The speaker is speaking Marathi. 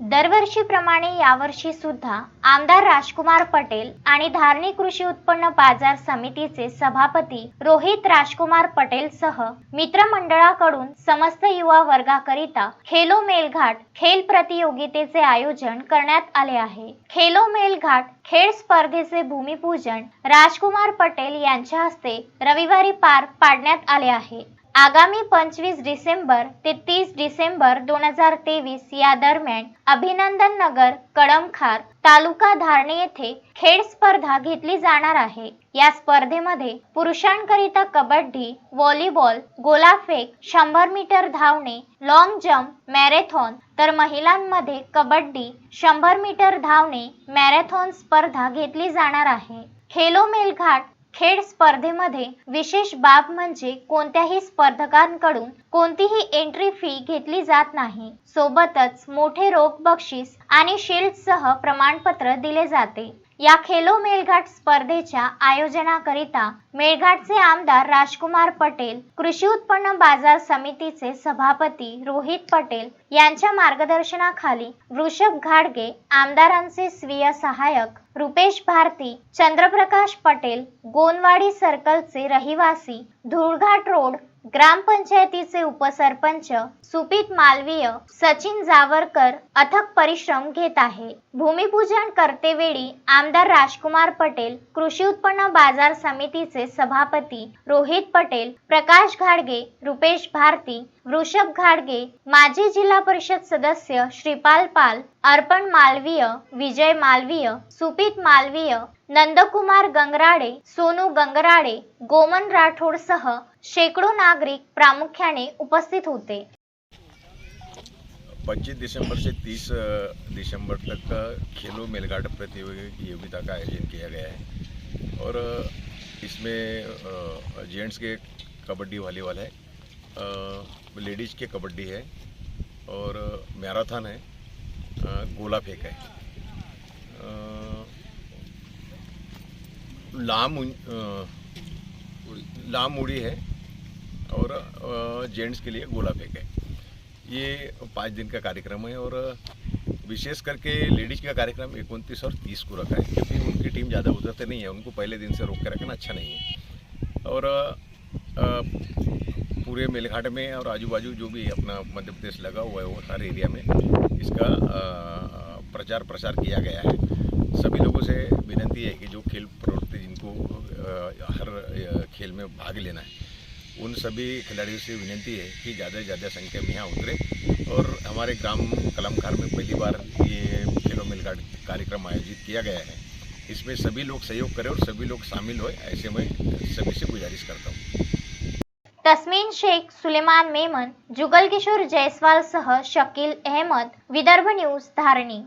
दरवर्षीप्रमाणे यावर्षी सुद्धा आमदार राजकुमार पटेल आणि धारणी कृषी उत्पन्न बाजार समितीचे सभापती रोहित राजकुमार पटेल सह मित्रमंडळाकडून समस्त युवा वर्गाकरिता खेलो मेलघाट खेल प्रतियोगितेचे आयोजन करण्यात आले आहे. खेलो मेलघाट खेळ स्पर्धेचे भूमिपूजन राजकुमार पटेल यांच्या हस्ते रविवारी पार पाडण्यात आले आहे. आगामी पंचवीस डिसेंबर ते तीस डिसेंबर दोन हजार तेवीस या दरम्यान अभिनंदन नगर कडमखार तालुका धारणे येथे खेळ स्पर्धा घेतली जाणार आहे. या स्पर्धेमध्ये पुरुषांकरिता कबड्डी व्हॉलीबॉल गोलाफेक शंभर मीटर धावणे लॉंग जम्प मॅरेथॉन तर महिलांमध्ये कबड्डी शंभर मीटर धावणे मॅरेथॉन स्पर्धा घेतली जाणार आहे. खेलो मेलघाट खेळ स्पर्धेमध्ये विशेष बाब म्हणजे कोणत्याही स्पर्धकांकडून कोणतीही एंट्री फी घेतली जात नाही. सोबतच मोठे रोख बक्षीस आणि शिल्डसह प्रमाणपत्र दिले जाते. या खेलो मेलघाट स्पर्धेच्या आयोजनाकरिता मेळघाटचे आमदार राजकुमार पटेल कृषी उत्पन्न बाजार समितीचे सभापती रोहित पटेल यांच्या मार्गदर्शनाखाली वृषभ घाडगे आमदारांचे स्वीय सहाय्यक रुपेश भारती चंद्रप्रकाश पटेल गोनवाडी सर्कलचे रहिवासी धुळघाट रोड ग्रामपंचायतीचे उपसरपंच सुपीत मालवीय सचिन जावरकर अथक परिश्रम घेत आहे. भूमिपूजन करतेवेळी आमदार राजकुमार पटेल कृषी उत्पन्न बाजार समितीचे सभापती रोहित पटेल प्रकाश घाडगे रुपेश भारती वृषभ घाडगे माजी जिल्हा परिषद सदस्य श्रीपाल पाल अर्पण मालवीय विजय मालवीय सुपीत मालवीय नंदकुमार गंगराडे सोनू गंगराडे गोमन राठोड सह शेकडो नागरिक प्रामुख्याने उपस्थित होते. 25 दिसंबर से 30 दिसंबर तक का खेलो मेलघाट प्रतियोगिता का आयोजन किया गया है? और इसमें जेंट्स के कबड्डी वॉलीबॉल है लेडीज़ के कबड्डी है और मैराथन है। गोला फेंक है। लाम लाम उड़ी है और जेंट्स के लिए गोला फेंक है। ये पाँच दिन का कार्यक्रम है और, विशेष करके लेडीज़ का कार्यक्रम उनतीस और तीस को रखा है, क्योंकि उनकी टीम ज़्यादा उतरते नहीं है, उनको पहले दिन से रोक के रखना अच्छा नहीं है। और पूरे मेलघाट में और आजू बाजू जो भी अपना मध्य प्रदेश लगा हुआ है वो हर एरिया में इसका प्रचार प्रसार किया गया है। सभी लोगों से विनती है कि जो खेल प्रवृत्ति जिनको हर खेल में भाग लेना है, उन सभी खिलाड़ियों से विनती है कि ज़्यादा से ज़्यादा संख्या में यहाँ उतरे। और हमारे ग्राम कलमखार में पहली बार ये खेलो मिलघाट कार्यक्रम आयोजित किया गया है। इसमें सभी लोग सहयोग करें और सभी लोग शामिल हों ऐसे मैं सभी से गुजारिश करता हूँ। तस्मीन शेख सुलेमान मेमन जुगल किशोर जयस्वालसह शकील अहमद विदर्भ न्यूज धारणी.